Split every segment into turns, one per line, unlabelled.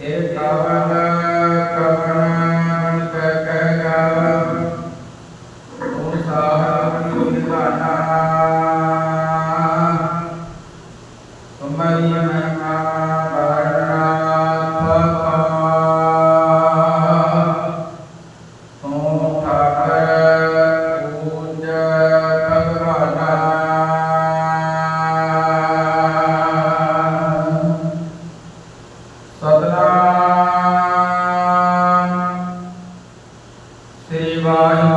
Ele estava Satnam. Sri Waheguru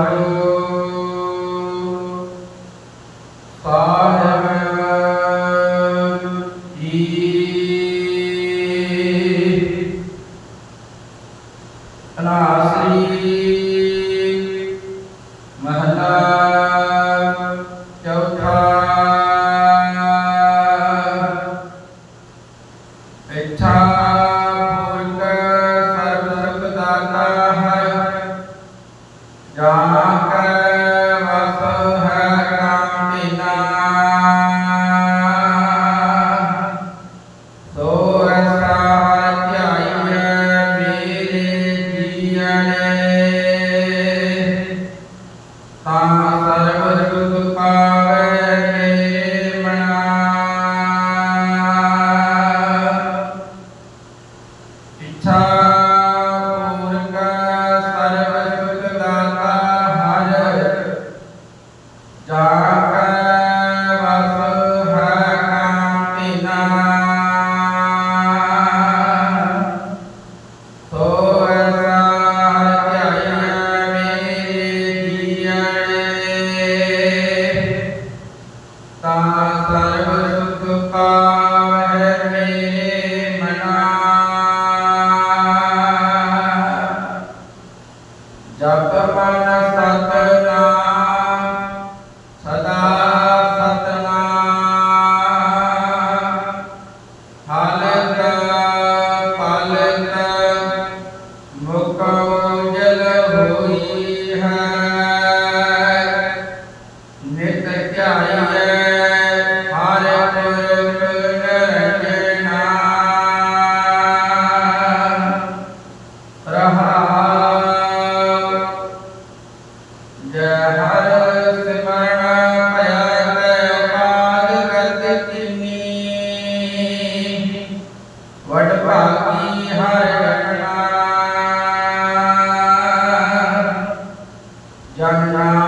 比他。ها Jangan